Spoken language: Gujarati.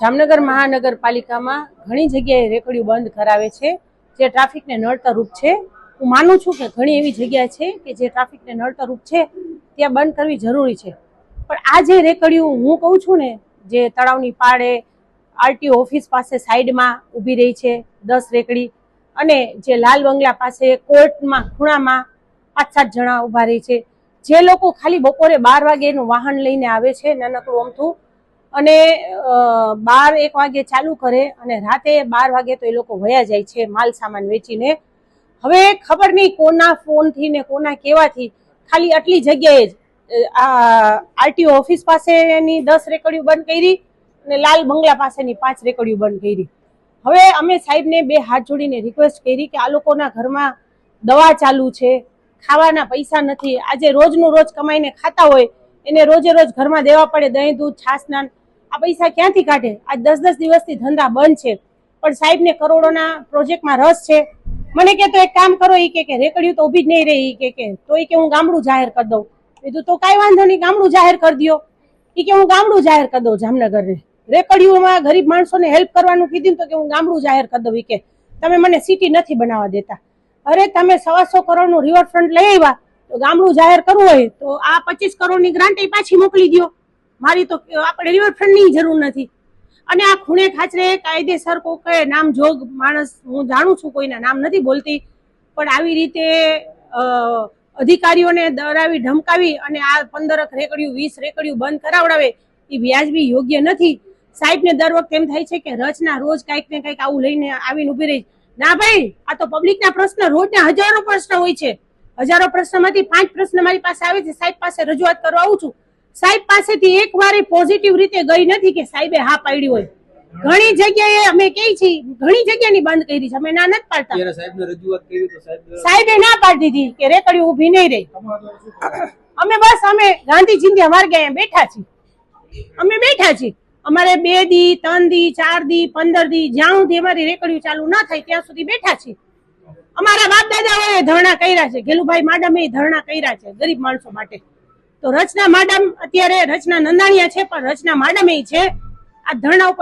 જામનગર મહાનગરપાલિકામાં ઘણી જગ્યાએ રેકડીઓ બંધ કરાવે છે, જે ટ્રાફિકને નડતરરૂપ છે. હું માનું છું કે ઘણી એવી જગ્યા છે કે જે ટ્રાફિકને નડતરરૂપ છે, ત્યાં બંધ કરવી જરૂરી છે. પણ આ જે રેકડીઓ હું કહું છું ને, જે તળાવની પાળે આરટીઓ ઓફિસ પાસે સાઈડમાં ઊભી રહી છે, દસ રેકડી, અને જે લાલ બંગલા પાસે કોર્ટમાં, ખૂણામાં પાંચ સાત જણા ઊભા રહી છે, જે લોકો ખાલી બપોરે બાર વાગે એનું વાહન લઈને આવે છે, નાનકડું અમથું. અને બાર એક વાગે ચાલુ કરે અને રાતે બાર વાગે તો એ લોકો વયા જાય છે માલ સામાન વેચીને. હવે ખબર નહીં કોના ફોનથી ને કોના કેવાથી. ખાલી આટલી જગ્યાએ જ આ આરટીઓ ઓફિસ પાસેની દસ રેકડીઓ બંધ કરી અને લાલ બંગલા પાસેની પાંચ રેકડીઓ બંધ કરી. હવે અમે સાહેબને બે હાથ જોડીને રિક્વેસ્ટ કરી કે આ લોકોના ઘરમાં દવા ચાલુ છે, ખાવાના પૈસા નથી. આજે રોજનું રોજ કમાઈને ખાતા હોય, એને રોજે રોજ ઘરમાં દેવા પડે દહીં, દૂધ, છાસ, નાન. આ પૈસા ક્યાંથી કાઢે? આજ દસ દસ દિવસથી ધંધા બંધ છે. પણ સાહેબને કરોડોના પ્રોજેક્ટમાં રસ છે. મને કે તો એક કામ કરો એ કે કે રેકડીઓ તો ઊભી જ નહીં રહી કે કે. તો એ કે હું ગામડું જાહેર કરી દઉં. કીધું, તો કાંઈ વાંધો નહીં, ગામડું જાહેર કરી દ્યો. એ કે, હું ગામડું જાહેર કરી દઉં જામનગરને. રેકડીઓમાં ગરીબ માણસોને હેલ્પ કરવાનું કીધું તો કે હું ગામડું જાહેર કરી દઉં કે. તમે મને સિટી નથી બનાવવા દેતા. અરે, તમે સવાસો કરોડનું રિવરફ્રન્ટ લઈ આવ્યા, તો ગામડું જાહેર કરવું હોય, તો આ પચીસ કરોડની ગ્રાન્ટ એ પાછી મોકલી દ્યો. મારી તો આપણે રિવરફ્રન્ટની જરૂર નથી. અને આ ખૂણે ખાચરે કાયદેસર કોઈ નામ જોગ માણસ, હું જાણું છું કોઈના નામ નથી બોલતી, પણ આવી રીતે અધિકારીઓને ડરાવી, ધમકાવી અને આ પંદરક રેકડિયું, વીસ રેકડિયું બંધ કરાવડાવે, એ વ્યાજબી યોગ્ય નથી. સાહેબને દર વખતે એમ થાય છે કે રચના રોજ કાંઈક ને કાંઈક આવું લઈને આવીને ઊભી રહી. ના ભાઈ, આ તો પબ્લિકના પ્રશ્ન રોજના હજારો પ્રશ્ન હોય છે. હજારો પ્રશ્નમાંથી પાંચ પ્રશ્ન મારી પાસે આવે છે. સાહેબ પાસે રજૂઆત કરવા આવું છું. સાહેબ પાસેથી એક વારે પોઝિટિવ રીતે ગઈ નથી કે સાહેબે હા પાડી હોય. ઘણી જગ્યાએ અમે કહી છીએ ઘણી જગ્યાની બંધ કરી છે અમે ના નથી પાડતા. સાહેબ ના પાડી દીધી કે રેકડી ઊભી નહીં રહી? અમે બસ અમે ગાંધી ચિંધ્યા માર્ગે બેઠા છીએ. અમે બેઠા છીએ. અમારે બે દી ત્રણ દી ચાર દી પંદર દી જ્યાં સુધી અમારી રેકડીઓ ચાલુ ના થાય ત્યાં સુધી બેઠા છીએ. અમારા બાપ દાદાઓએ ધરણા કર્યા છે. ગેલુભાઈ માડમે ધરણા કર્યા છે ગરીબ માણસો માટે. તો રચના માડમ, અત્યારે રચના નંદાણીયા છે, પણ રચના માડમ એ છે. આ ધરણા ઉપર